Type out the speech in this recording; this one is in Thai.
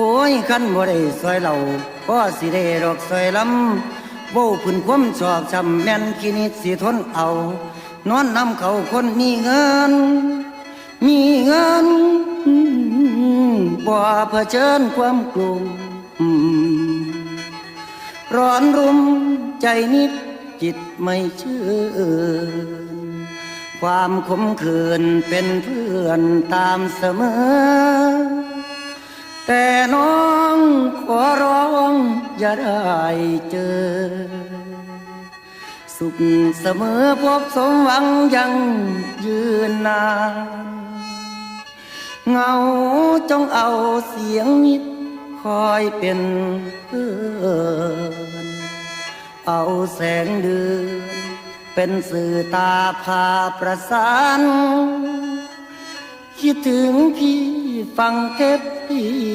โอ้ยคันบ่ได้ซอยเราก็สิได้ดอกซอยลำโว้พื้นความชอบจำแม่นคินิดสิทนเอา นอนนำเขาคนมีเงิน มีเงินบ่เผชิญความกลุ่มร้อนรุมใจนิดจิตไม่เชื่อความขมขื่นเป็นเพื่อนตามเสมอ แต่น้องขอร้องอย่าได้เจอ สุขเสมอพบสมหวังยังยืนนานเงาจงเอาเสียงนิดคอยเป็นเพื่อนเอาแสงเดือนเป็นสื่อตาพาประสานคิดถึงพี่ฟังเทปพี่